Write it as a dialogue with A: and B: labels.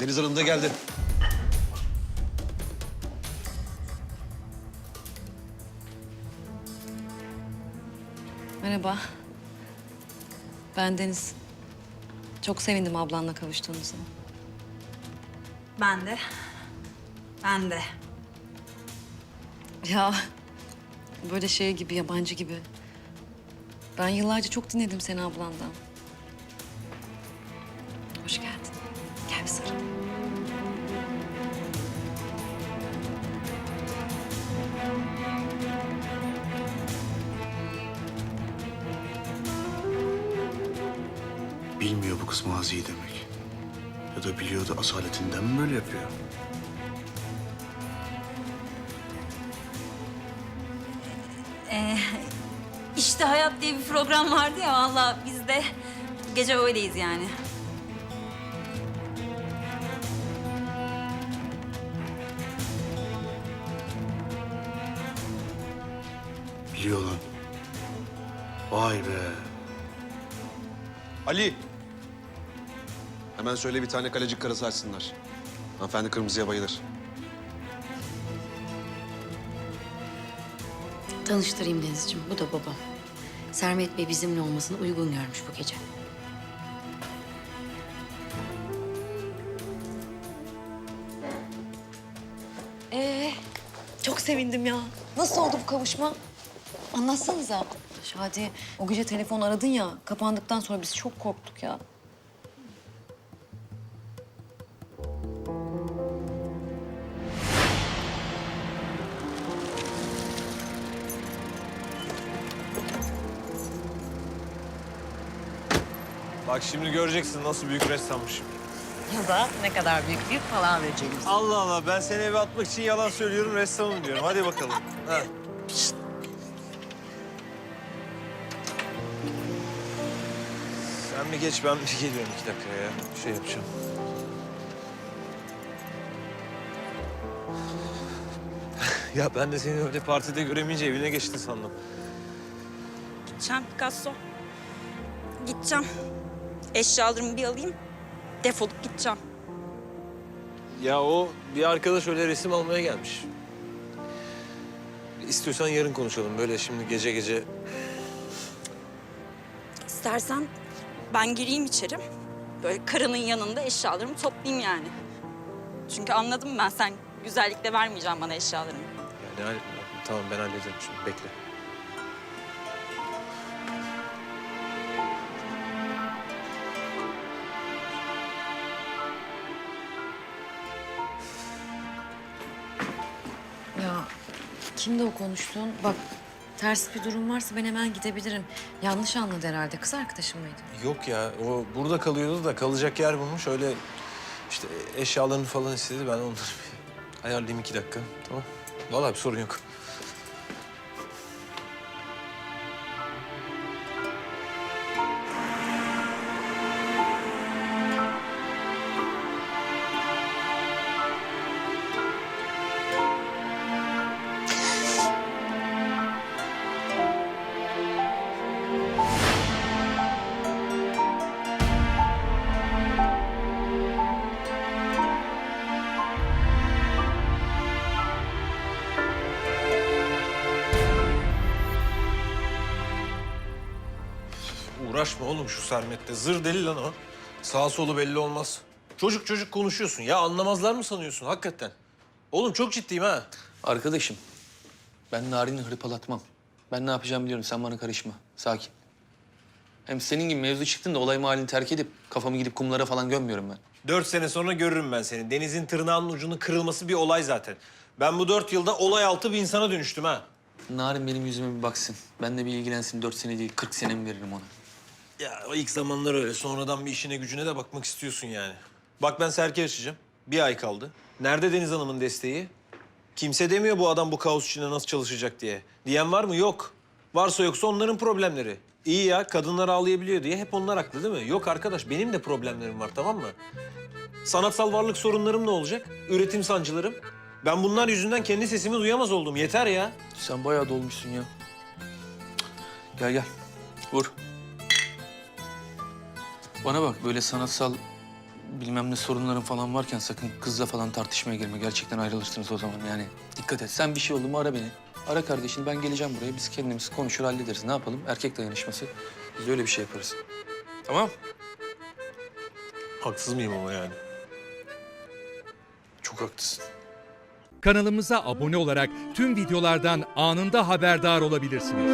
A: Deniz Hanım da geldi.
B: Merhaba. Ben Deniz. Çok sevindim ablanla kavuştuğumuza.
C: Ben de. Ben de.
B: Ya böyle şey gibi, yabancı gibi. Ben yıllarca çok dinledim seni ablandan. Hoş geldin. Gel sarıl.
D: Bilmiyor bu kız maziyi demek. Ya da biliyor da asaletinden mi böyle yapıyor?
C: İşte Hayat diye bir program vardı ya valla biz de gece öyleyiz yani.
D: Biliyor lan. Vay be.
A: Ali. Hemen söyle bir tane kalecik karısı açsınlar. Hanımefendi kırmızıya bayılır.
E: Tanıştırayım Denizciğim, bu da babam. Sermet Bey bizimle olmasını uygun görmüş bu gece.
B: Ee, çok sevindim ya. Nasıl oldu bu kavuşma? Anlatsanıza. Şadi, o gece telefon aradın ya. Kapandıktan sonra biz çok korktuk ya.
F: Bak şimdi göreceksin nasıl büyük ressammışım.
G: Ya da ne kadar büyük bir falan vereceğimiz.
F: Allah Allah ben seni eve atmak için yalan söylüyorum ressamım diyorum. Hadi bakalım. Ha. Sen bir geç ben bir geliyorum iki dakika ya. Bir şey yapacağım. ya ben de seni öyle partide göremeyince evine geçtin sandım.
C: Gideceğim Picasso. Gideceğim. Eşyalarımı bir alayım. Defolup gideceğim.
F: Ya o bir arkadaş öyle resim almaya gelmiş. İstiyorsan yarın konuşalım. Böyle şimdi gece gece
C: İstersen ben gireyim içeri. Böyle karının yanında eşyalarımı toplayayım yani. Çünkü anladım ben sen güzellikle vermeyeceğim bana eşyalarımı.
F: Yani tamam ben hallederim şimdi bekle.
B: Ya kimdi o konuştuğun? Bak ters bir durum varsa ben hemen gidebilirim. Yanlış anladı herhalde. Kız arkadaşım mıydı?
F: Yok ya o burada kalıyordu da kalacak yer bulmuş öyle işte eşyalarını falan istedi ben onları bir ayarlayayım iki dakika tamam. Vallahi bir sorun yok. Uğraşma oğlum şu Sermet'te. Zır deli lan o. Sağ solu belli olmaz. Çocuk çocuk konuşuyorsun. Ya anlamazlar mı sanıyorsun hakikaten? Oğlum çok ciddiyim ha.
H: Arkadaşım, ben Narin'i hırpalatmam. Ben ne yapacağımı biliyorum, sen bana karışma. Sakin. Hem senin gibi mevzu çıktığında olay mahallini terk edip kafamı gidip kumlara falan gömmüyorum ben.
F: Dört sene sonra görürüm ben seni. Denizin tırnağının ucunun kırılması bir olay zaten. Ben bu dört yılda olay altı bir insana dönüştüm ha.
H: Narin benim yüzüme bir baksın. Benle bir ilgilensin. Dört sene değil, kırk sene mi veririm ona?
F: Ya ilk zamanlar öyle. Sonradan bir işine gücüne de bakmak istiyorsun yani. Bak ben Serk'e açacağım. Bir ay kaldı. Nerede Deniz Hanım'ın desteği? Kimse demiyor bu adam bu kaos içinde nasıl çalışacak diye. Diyen var mı? Yok. Varsa yoksa onların problemleri. İyi ya kadınlar ağlayabiliyor diye hep onlar haklı değil mi? Yok arkadaş benim de problemlerim var tamam mı? Sanatsal varlık sorunlarım ne olacak? Üretim sancılarım. Ben bunlar yüzünden kendi sesimi duyamaz oldum. Yeter ya.
H: Sen bayağı dolmuşsun ya. Gel gel. Vur. Bana bak böyle sanatsal bilmem ne sorunların falan varken sakın kızla falan tartışmaya girme. Gerçekten ayrılırsınız o zaman yani. Dikkat et. Sen bir şey oldu mu ara beni. Ara kardeşini ben geleceğim buraya. Biz kendimiz konuşur hallederiz. Ne yapalım? Erkek dayanışması. Biz öyle bir şey yaparız. Tamam?
F: Haksız mıyım ama yani?
H: Çok haklısın.
I: Kanalımıza abone olarak tüm videolardan anında haberdar olabilirsiniz.